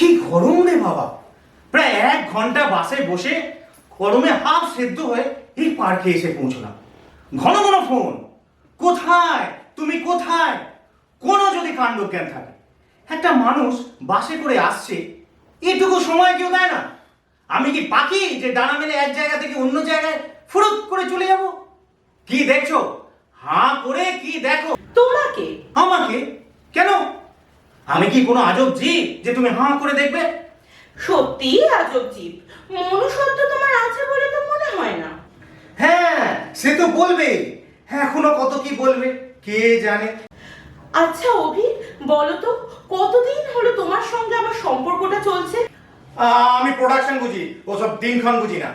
কি গরম রে বাবা। প্রায় এক ঘণ্টা বাসে বসে গরমে হাফ সেদ্ধ হয়ে এই পার্কে এসে পৌঁছলাম। ঘন ঘন ফোন কোথায়? তুমি কোথায়? কোনো যদি কাণ্ডজ্ঞান থাকে। একটা মানুষ বাসে করে আসছে এটুকু সময় কেউ দেয় না। আমি কি পাখি যে ডানা মেলে এক জায়গা থেকে অন্য জায়গায় ফুরুত করে চলে যাব? কি দেখছ? হাঁ করে কি দেখো? তোমাকে আমাকে? কেন? আমি কি কোনো আজব জীব যে তুমি হাঁ করে দেখবে? সত্যি আজব জীব। মনুষ্যত্ব তোমার আছে বলে তো মনে হয় না। হ্যাঁ সে তো বলবে। হ্যাঁ এখনও কত কি বলবে কে জানে? আচ্ছা অভি বলো তো কতদিন হলো তোমার সঙ্গে আমার সম্পর্কটা চলছে? আমি প্রোডাকশন বুঝি ওসব দিনক্ষণ বুঝি না।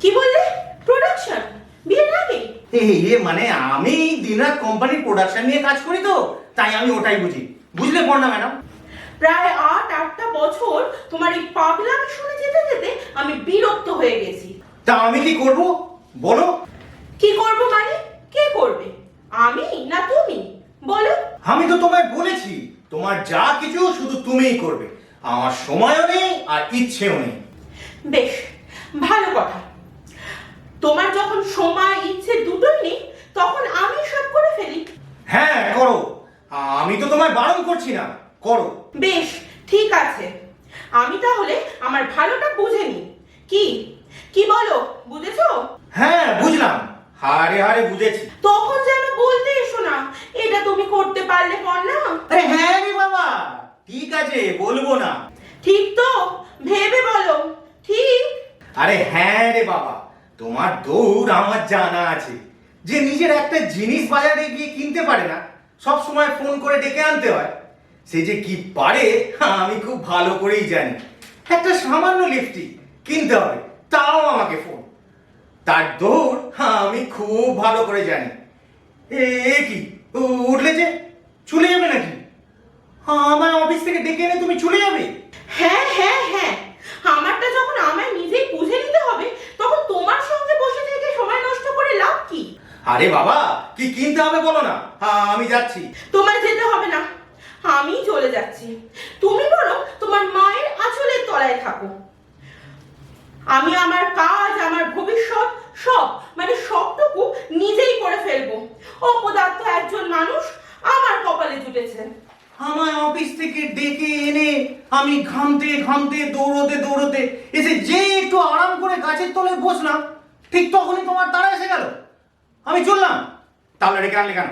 কি বললে? প্রোডাকশন বিয়ের আগে? এ এ, মানে আমি দিনরাত কোম্পানির প্রোডাকশন নিয়ে কাজ করি তো তাই আমি ওটাই বুঝি। বুঝলে পড়না ম্যাডাম? প্রায় আট আটটা বছর তোমার এই পাগলামি শুনে যেতে যেতে আমি বিরক্ত হয়ে গেছি। তা আমি কি করব? বলো। কি করব মানে? কে করবে? আমি না তুমি? বলো। আমি তো তোমায় বলেছি তোমার যা কিছু শুধু তুমিই করবে। আমার সময়ও নেই আর ইচ্ছেও নেই। বেশ ভালো কথা। তোমার যখন সময় ইচ্ছে দুটোই নেই তখন আমি সব করে ফেলি হ্যাঁ করো আমি তো তোমায় বারণ করছি না করো। বেশ ঠিক আছে। আমি তাহলে আমার ভালোটা বুঝে নি কি? কি বলো বুঝেছ? হ্যাঁ বুঝলাম। হারে হারে বুঝেছি। তখন যেন বলতে এসো না এটা তুমি করতে পারলে পর না আরে হ্যাঁ রে বাবা ঠিক আছে বলব না। ঠিক তো ভেবে বলো ঠিক? আরে হ্যাঁ রে বাবা তোমার দৌড় আমার জানা আছে। যে নিজের একটা জিনিস বাজারে গিয়ে কিনতে পারে না সব সময় ফোন করে ডেকে আনতে হয়। সে যে কি পারে আমি খুব ভালো করেই জানি। একটা সামান্য লিফটি কিনতে হবে, তাও আমাকে ফোন তার দৌড় আমি খুব ভালো করে জানি। এ কি? উঠলে যে? চলে যাবে নাকি? আমার অফিস থেকে ডেকে এনে তুমি চলে যাবে? হ্যাঁ হ্যাঁ হ্যাঁ। আমারটা যখন আমায় নিজেই বুঝে নিতে হবে, তখন তোমার সঙ্গে বসে থেকে সময় নষ্ট করে লাভ কি আরে বাবা কি কিনতে হবে বলো না? হ্যাঁ আমি যাচ্ছি। তোমার যেতে হবে না। আমি চলে যাচ্ছি। তুমি বরং তোমার মায়ের আঁচলের তলায় থাকো। আমি আমার কাজ আমার ভবিষ্যৎ সব মানে সবটুকু নিজেই করে ফেলব। অপদার্থ একজন মানুষ আমার কপালে জুটেছে। আমার অফিস থেকে ডেকে এনে আমি ঘামতে ঘামতে দৌড়তে দৌড়তে এসে যে একটু আরাম করে গাছের তলায় বসলাম ঠিক তখনই তোমার তারা এসে গেল। আমি চললাম। তাহলে ডেকে আনলে কেন?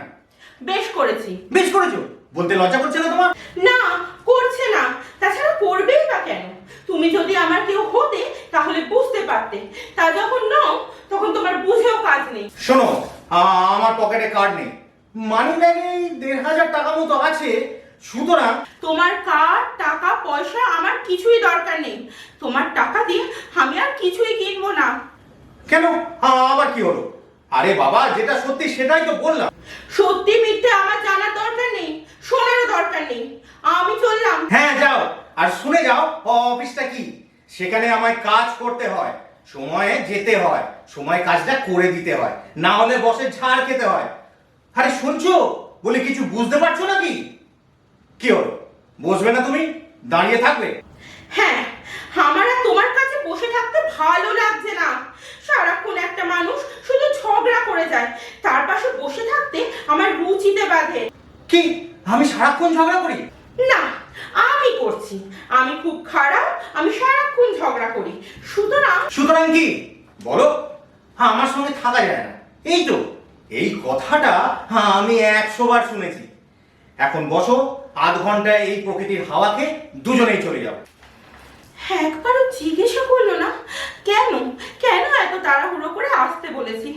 বেশ করেছি। বেশ করেছ? বলতে লজ্জা করছে না তোমার? না করছে না। তাছাড়া করবেই বা কেন? তুমি যদি আমার কেউ হতে তাহলে বুঝতে পারতে। তা যখন নও তখন তোমার বুঝেও কাজ নেই। শোনো আ- আমার পকেটে কার্ড নেই। মানি ব্যাগে দেড় হাজার টাকা মতো আছে। সুতরাং তোমার কার টাকা পয়সা আমার কিছুই দরকার নেই। তোমার টাকা দিয়ে আমি আর কিছুই কিনবো না। কেন? আ- আবার কি হলো? আরে বাবা যেটা সত্যি সেটাই তো বললাম। সত্যি মিথ্যে আমার জানার দরকার নেই শোনারও দরকার নেই। আমি চললাম। হ্যাঁ যাও। আর শুনে যাও অফিসটা কি? সেখানে আমায় কাজ করতে হয় সময়ে যেতে হয় সময় কাজটা করে দিতে হয় না হলে বসে ঝাড় খেতে হয়। আরে শুনছো? বলে কিছু বুঝতে পারছ নাকি? কি হলো? বসবে না তুমি? দাঁড়িয়ে থাকবে? হ্যাঁ আমার আর তোমার কাছে বসে থাকতে ভালো লাগছে না। সারাক্ষণ একটা মানুষ শুধু ঝগড়া করে যায় তার পাশে বসে থাকতে আমার রুচিতে বাঁধে। কি? আমি সারাক্ষণ ঝগড়া করি? না আমি করছি। আমি খুব খারাপ আমি সারাক্ষণ ঝগড়া করি। সুতরাং সুতরাং কি? বলো। হ্যাঁ আমার সঙ্গে থাকা যায় না। এই তো এই কথাটা হ্যাঁ আমি একশো বার শুনেছি। এখন বসো আধ ঘন্টায় এই প্রকৃতির হাওয়াকে দুজনেই চলে যাব একবারও জিজ্ঞাসা করল না? কেন? কেন এত তাড়াহুড়ো করে আসতে বলেছি?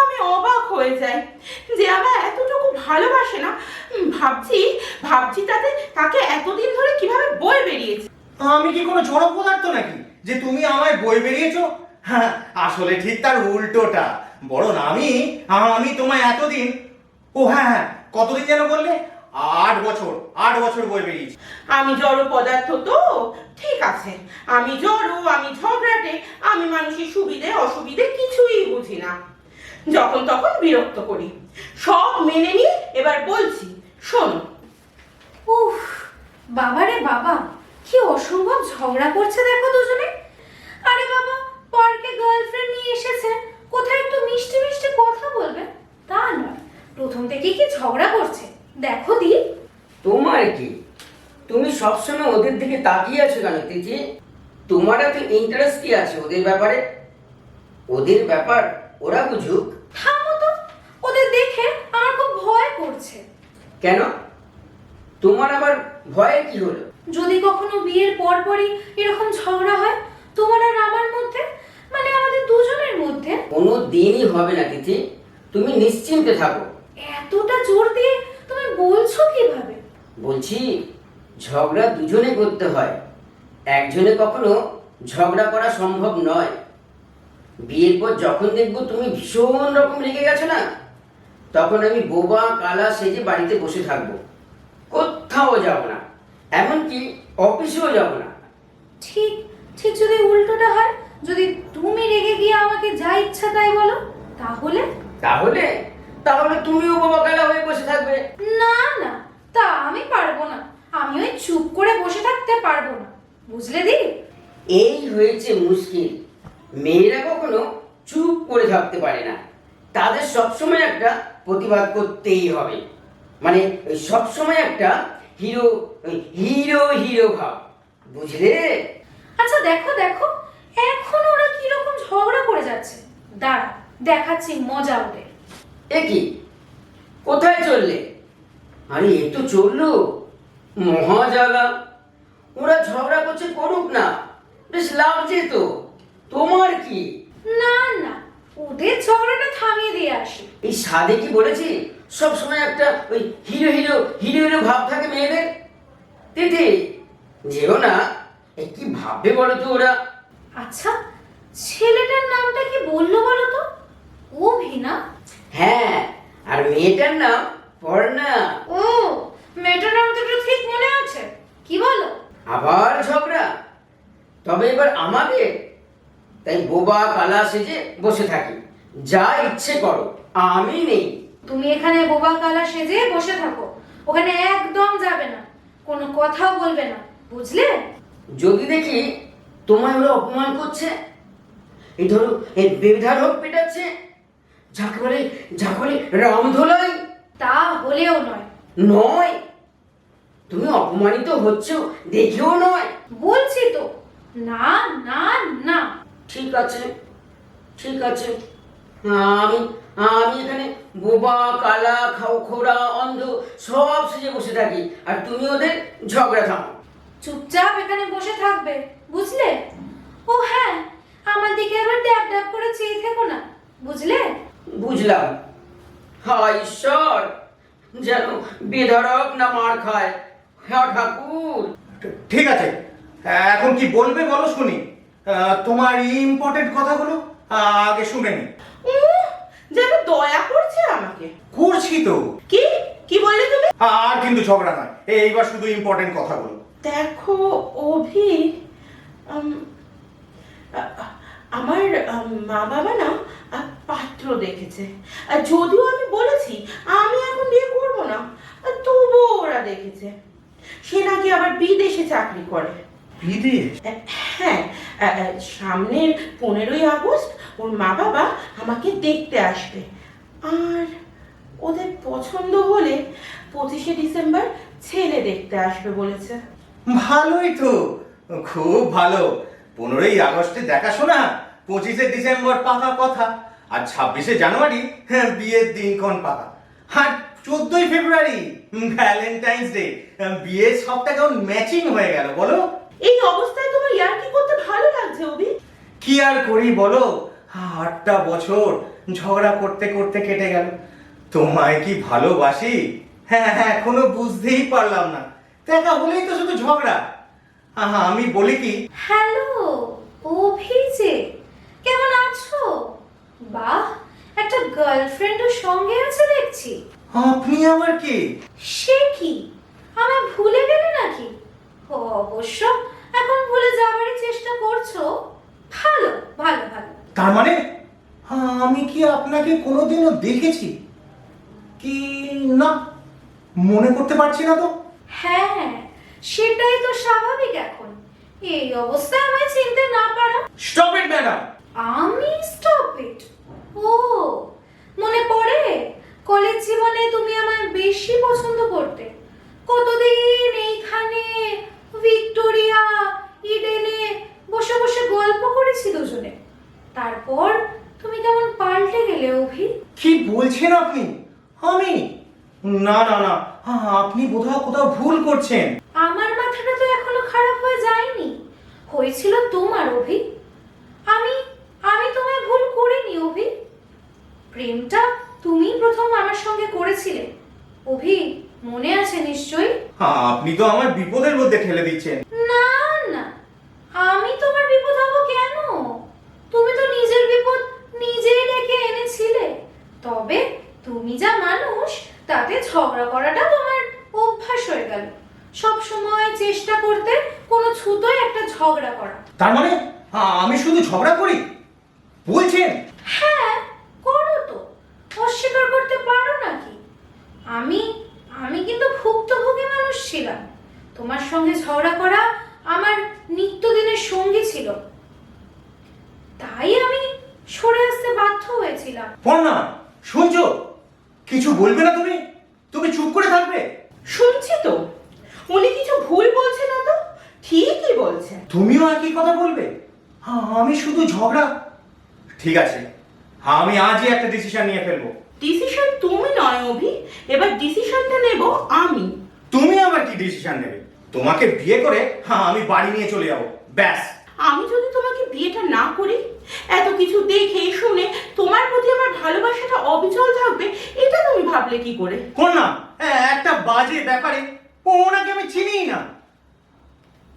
আমি অবাক হয়ে যাই যে আমার এতটুকু ভালোবাসে না। ভাবছি ভাবছি তাতে তাকে এতদিন ধরে কীভাবে বই বেরিয়েছে? আমি কি কোনো জড় পদার্থ নাকি? যে তুমি আমায় বই বেরিয়েছো? হ্যাঁ আসলে ঠিক তার উল্টোটা। বরং আমি আমি তোমায় এতদিন ও হ্যাঁ হ্যাঁ কতদিন যেন বললে? আট বছর আট বছর বই বেরিয়েছি। আমি জড় পদার্থ তো ঠিক আছে। আমি জড় আমি ঝগড়াটে আমি মানুষের সুবিধে অসুবিধে কিছুই বুঝি না। যখন তখন বিরক্ত করি। সব মেনে নিয়ে এবার বলছি শোনো। উফ বাবারে বাবা কি অসম্ভব ঝগড়া করছে দেখো দুজনে। আরে বাবা পার্কে গার্লফ্রেন্ড নিয়ে এসেছে। কোথায় একটু মিষ্টি মিষ্টি কথা বলবে? তা নয় প্রথম থেকে কি ঝগড়া করছে? দেখো দি। তোমার কি? তুমি সবসময় ওদের দিকে তাকিয়ে আছো কেন তিথি? তোমার এত ইন্টারেস্ট কি আছে ওদের ব্যাপারে। ওদের ব্যাপার ওরা বুঝুক। থামো তো ওদের দেখে আমার খুব ভয় করছে। কেন? তোমার আবার ভয়ে কি হলো? যদি কখনো বিয়ের পর পরই এরকম ঝগড়া হয় তোমার আর আমার মধ্যে মানে আমাদের দুজনের মধ্যে? কোনো দিনই হবে না তিথি। তুমি নিশ্চিন্তে থাকো। এতটা জোর দিয়ে বলছো কীভাবে? বলছি ঝগড়া দুজনে করতে হয়। একজনে কখনো ঝগড়া করা সম্ভব নয়। বিয়ের পর যখন দেখব তুমি ভীষণ রকম রেগে গেছো না তখন আমি বোবা কালা সেজে বাড়িতে বসে থাকব। কোথাও যাব না এমনকি অফিসেও যাব না। ঠিক ঠিক যদি উল্টোটা হয় যদি তুমি রেগে গিয়ে আমাকে যা ইচ্ছা তাই বলো তাহলে? তাহলে তাহলে তুমিও বোবা হয়ে বসে থাকবে। না না তা আমি পারব না। আমি ওই চুপ করে বসে থাকতে পারব না। বুঝলে দি? এই হয়েছে মুশকিল। মেয়েরা কখনো চুপ করে থাকতে পারে না। তাদের সবসময় একটা প্রতিবাদ করতেই হবে। মানে সবসময় একটা হিরো হিরো হিরো ভাব। বুঝলে? আচ্ছা দেখো দেখো। এখন ওরা কীরকম ঝগড়া করে যাচ্ছে। দাঁড়া দেখাচ্ছি মজা ওদের। এ কি? কোথায় চললে? আরে এ তো চলল। মহাজালা ওরা ঝগড়া করছে করুক না। বেশ লাগছে তো। তোমার কি? না না ওদের ঝগড়াটা থামিয়ে দিয়ে আসি। এই সাদে কি বলেছি? সব সময় একটা ওই হিরো হিরো হিরো হিরো ভাব থাকে মেয়েদের। দিদি যেও না। এ কি ভাববে বলো তো ওরা? আচ্ছা ছেলেটার নামটা কি বলল বলো তো? অভিনা হ্যাঁ আর মেয়েটার নাম পর্ণা। ও মেয়েটার নাম তো ঠিক মনে আছে। কি বলো? আবার ঝগড়া? তবে এবার আমাকে? তাই বোবা কালা সেজে বসে থাকি। যা ইচ্ছে করো আমি নেই। তুমি এখানে বোবা কালা সেজে বসে থাকো। ওখানে একদম যাবে না। কোনো কথাও বলবে না। বুঝলে? যদি দেখি তোমায় ওরা অপমান করছে? এই ধরো এই বেধারক পেটাচ্ছে? যাকে বলে যাকে বলে রামধোলাই তা হলেও নয়। নয়? তুমি অপমানিত হচ্ছ দেখেও নয়। বলছি তো। না না না। ঠিক আছে ঠিক আছে। আমি আমি এখানে বোবা কালা খাও খোরা অন্ধ সব সেজে বসে থাকি। আর তুমি ওদের ঝগড়া থামো চুপচাপ এখানে বসে থাকবে বুঝলে? ও হ্যাঁ আমার দিকে আবার ড্যাব ড্যাব করে চেয়ে থেকো না বুঝলে? বুঝলাম। হায় ঈশ্বর যেন বেধড়ক না মার খায়। হ্যাঁ ঠাকুর। ঠিক আছে। এখন কি বলবে বলো শুনি। তোমার ইম্পর্টেন্ট কথাগুলো আগে শুনে নি। যেন দয়া করছে আমাকে। করছি তো। কি? কি বললে তুমি? আর কিন্তু ঝগড়া নয়। এইবার শুধু ইম্পর্টেন্ট কথাগুলো। দেখো অভি আমার মা বাবা না পাত্র দেখেছে। আর যদিও আমি বলেছি আমি এখন বিয়ে করব না তবুও ওরা দেখেছে। সে নাকি আবার বিদেশে চাকরি করে। বিদেশ? হ্যাঁ সামনের পনেরোই আগস্ট ওর মা বাবা আমাকে দেখতে আসবে। আর ওদের পছন্দ হলে পঁচিশে ডিসেম্বর ছেলে দেখতে আসবে বলেছে। ভালোই তো খুব ভালো। পনেরোই আগস্টে দেখাশোনা পঁচিশে ডিসেম্বর পাকা কথা আর ছাব্বিশে জানুয়ারি হ্যাঁ, বিয়ের দিনক্ষণ পাকা। আর চোদ্দই ফেব্রুয়ারি ভ্যালেন্টাইন্স ডে বিয়ের সবটা কেমন ম্যাচিং হয়ে গেল বলো? এই অবস্থায় তোমার ইয়ার্কি করতে ভালো লাগছে অভি? কি আর করি বলো? আটটা বছর ঝগড়া করতে করতে কেটে গেল। তোমায় কি ভালোবাসি? হ্যাঁ হ্যাঁ এখনও বুঝতেই পারলাম না। দেখা হলেই তো শুধু ঝগড়া। আহা, আমি বলি কি? হ্যালো অভিজে কেমন আছো? বাহ একটা গার্লফ্রেন্ডও সঙ্গে আছে দেখছি। আপনি আমার কি? সে কি? আমায় ভুলে গেলে নাকি? অবশ্য এখন ভুলে যাবারই চেষ্টা করছ। ভালো ভালো ভালো। তার মানে? আমি কি আপনাকে কোনোদিনও দেখেছি? কি না মনে করতে পারছি না তো? হ্যাঁ সেটাই তো স্বাভাবিক এখন। এই অবস্থায় আমায় চিনতে না পারা স্টপ ইট ম্যাডাম আমি স্টপ ইট ও মনে পড়ে কলেজ জীবনে তুমি আমায় বেশি পছন্দ করতে কতদিন এইখানে ভিক্টোরিয়া ইডেনে বসে বসে গল্প করেছি দুজনে তারপর তুমি কেমন পাল্টে গেলে অভি কি বলছেন আপনি আমি না না না আপনি বোধহয় কোথাও ভুল করছেন আমার মাথাটা তো এখনও খারাপ হয়ে যায়নি হয়েছিল তোমার অভি আমি আমি তোমায় ভুল করিনি অভি প্রেমটা তুমি প্রথম আমার সঙ্গে করেছিলে। অভি মনে আছে নিশ্চয়ই? আপনি তো আমার বিপদের মধ্যে ঠেলে দিচ্ছেন। না না আমি তোমার বিপদ হব কেন? তুমি তো নিজের বিপদ নিজেই ডেকে এনেছিলে। তবে তুমি যা মানুষ তাতে ঝগড়া করাটা তোমার অভ্যাস হয়ে গেল। সব সময় চেষ্টা করতে কোনো ছুতোয় একটা ঝগড়া করা। তার মানে আমি শুধু ঝগড়া করি? বলছেন হ্যাঁ করো তো অস্বীকার করতে পারো নাকি আমি আমি কিন্তু ভুক্তভোগী মানুষ ছিলাম। তোমার সঙ্গে ঝগড়া করা আমার নিত্যদিনের সঙ্গী ছিল। তাই আমি সরে আসতে বাধ্য হয়েছিলাম। পর্ণা শুনছো? কিছু বলবে না তুমি? তুমি চুপ করে থাকবে। শুনছি তো। উনি কিছু ভুল বলছে না তো? ঠিকই বলছে। তুমিও একই কথা বলবে? হ্যাঁ, আমি শুধু ঝগড়া। ঠিক আছে। আমি আজই একটা ডিসিশন নিয়ে ফেলব। ডিসিশন তুমি নয় অভি এবার ডিসিশনটা নেব আমি। তুমি আবার কি ডিসিশন নেবে? তোমাকে বিয়ে করে হ্যাঁ আমি বাড়ি নিয়ে চলে যাব। ব্যাস। আমি যদি তোমাকে বিয়েটা না করি এত কিছু দেখে শুনে তোমার প্রতি আমার ভালোবাসাটা অবিচল থাকবে এটা তুমি ভাবলে কি করে? কোন না হ্যাঁ, একটা বাজে ব্যাপারে ওনাকে আমি চিনিই না।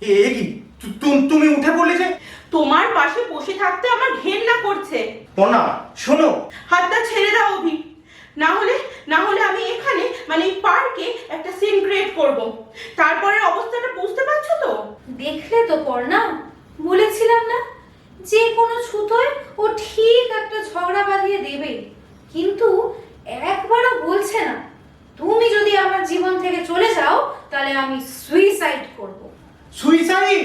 এ কি? তুমি উঠে পড়লে যে? তোমার পাশে বসে থাকতে আমার ঘেন্না করছে। পর্ণা শোনো। হাতটা ছেড়ে দাও অভি। না হলে না হলে আমি এখানে মানে এই পার্কে একটা সিন ক্রিয়েট করব। তারপরে অবস্থাটা বুঝতে পারছ তো দেখলে তো পর্ণা বলেছিলাম না যে কোনো ছুতোয় ও ঠিক একটা ঝগড়া বাঁধিয়ে দেবে কিন্তু একবারও বলছে না তুমি যদি আমার জীবন থেকে চলে যাও তাহলে আমি সুইসাইড করব সুইসাইড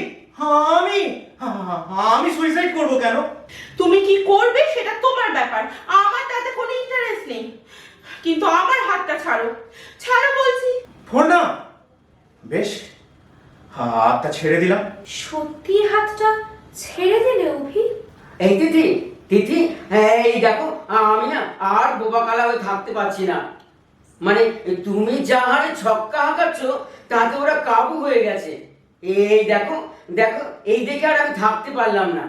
আমি হ্যাঁ, আমি সুইসাইড করব কেন তুমি কি করবে সেটা তোমার ব্যাপার আমার তাতে কোনো ইন্টারেস্ট নেই কিন্তু আমার হাতটা ছাড়ো ছাড়ো বলছি পর্ণা বেশ হাতটা ছেড়ে দিলাম। সত্যি হাতটা ছেড়ে দিলে অভি? এই তিথি তিথি এই দেখো আমি না আর বোবা কালা হয়ে থাকতে পারছি না। মানে তুমি যা হারে ছক্কা হাঁকাচ্ছ তাতে ওরা কাবু হয়ে গেছে। এই দেখো দেখো এই দেখে আর আমি থাকতে পারলাম না।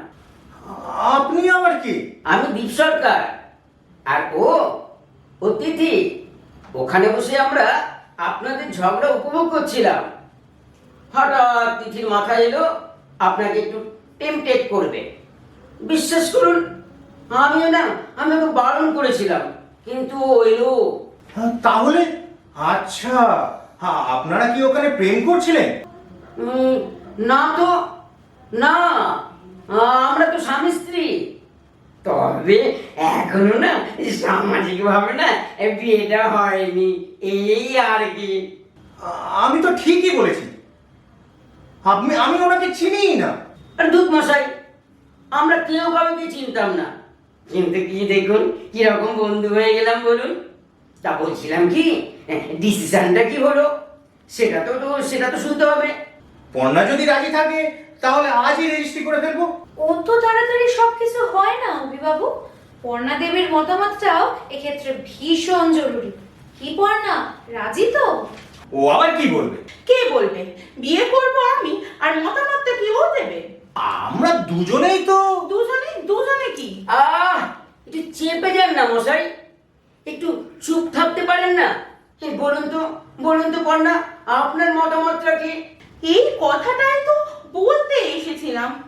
আপনি আবার কি? আমি দীপ সরকার। আর ও ও তিথি ওখানে বসে আমরা আপনাদের ঝগড়া উপভোগ করছিলাম। হঠাৎ তিথির মাথায় এলো আপনাকে একটু টেমটেট করবে। বিশ্বাস করুন আমিও না আমি ওকে বারণ করেছিলাম কিন্তু ও এলো হ্যাঁ, তাহলে? আচ্ছা হ্যাঁ আপনারা কি ওখানে প্রেম করছিলেন? না তো না আমরা তো স্বামী স্ত্রী। তবে এখনও না সামাজিক ভাবে না বিয়েটা হয়নি এই আর কি। আমি তো ঠিকই বলেছি। আপনি আমি ওনাকে চিনিই না। আর দুধ মশাই আমরা কেউ কাউকে চিনতাম না। কিন্তু কি দেখুন কীরকম বন্ধু হয়ে গেলাম বলুন। তা বলছিলাম কি ডিসিশনটা কি হলো? সেটা তো তো সেটা তো শুনতে হবে। পর্ণা যদি রাজি থাকে তাহলে আজই রেজিস্ট্রি করে ফেলব। অত তাড়াতাড়ি সবকিছু হয় না অভিবাবু। পর্ণা দেবীর মতামতটাও এক্ষেত্রে ভীষণ জরুরি। কি পর্ণা রাজি তো? ও আবার কি বলবে? কে বলবে? বিয়ে করব আমি আর মতামতটা কি ও দেবে? আমরা দুজনেই তো দুজনে দুজনে কি? আহ একটু চেপে যান না মশাই। একটু চুপ থাকতে পারেন না? এই বলুন তো বলুন তো পন্না আপনার মতামতটা কি? এই কথাটাই তো বলতে এসেছিলাম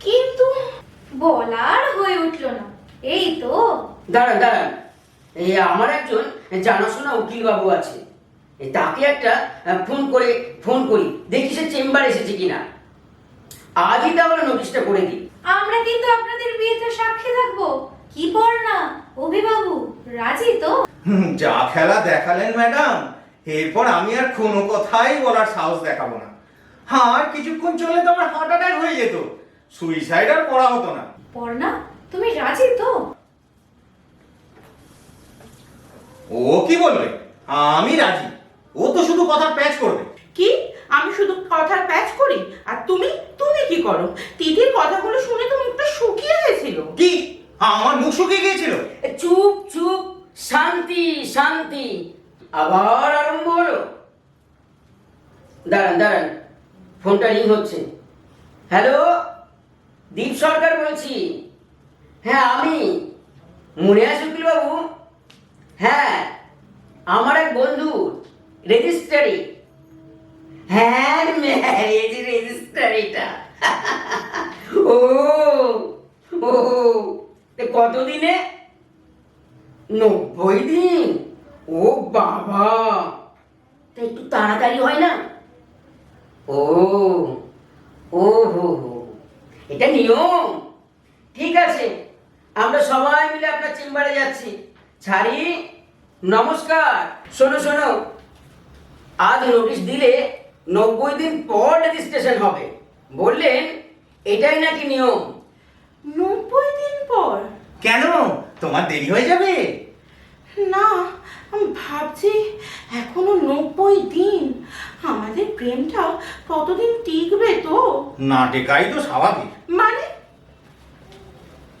কিন্তু বলার হয়ে উঠল না। এই তো। দাঁড়ান দাঁড়ান। এই আমার একজন জানাশোনা উকিল বাবু আছে। তাকে একটা ফোন করে ফোন করি। দেখি সে চেম্বার এসেছে কিনা। আজই তাহলে নোটিশটা করে দিই। আমরা কিন্তু আপনাদের বিয়েতে সাক্ষী থাকব। কি পর্ণা অভিবাবু রাজি তো? যা খেলা দেখালেন ম্যাডাম। এরপর আমি আর কোনো কথাই বলার সাহস দেখাবো না। আর কিছুক্ষণ চলে তো আমার হার্ট অ্যাটাক হয়ে যেত। সুইসাইড আর করা হতো না। পর্ণা তুমি রাজি তো? ও কি বলবে আমি রাজি। ও তো শুধু কথার প্যাচ করবে। কি? আমি শুধু কথার প্যাচ করি? আর তুমি? তুমি কি করো? তিথির কথাগুলো শুনে তো মুখটা শুকিয়ে গেছিল। কি? আমার মুখ শুকিয়ে গিয়েছিল। চুপ চুপ। শান্তি শান্তি। আবার আরম্ভ হলো। দাঁড়ান দাঁড়ান। ফোনটা রিং হচ্ছে। হ্যালো? দীপ সরকার বলছি। হ্যাঁ আমি। মনে আছে বাবু হ্যাঁ আমার এক বন্ধু। রেজিস্ট্রারি হ্যাঁ ম্যারেজ রেজিস্টারিটা ও ও তে কতদিনে? নব্বই দিন। ও বাবা। তা একটু তাড়াতাড়ি হয় না? ও ও হো হো এটা নিয়ম। ঠিক আছে। আমরা সবাই মিলে আপনার চেম্বারে যাচ্ছি। ছাড়ি। নমস্কার। শোনো শোনো। আজ নোটিশ দিলে নব্বই দিন পর রেজিস্ট্রেশন হবে। বললেন এটাই নাকি নিয়ম? নব্বই দিন পর? কেন? তোমার দেরি হয়ে যাবে। না আমি ভাবছি এখনও নব্বই দিন। আমাদের প্রেমটা কতদিন টিকবে তো? না টেকাই তো স্বাভাবিক। মানে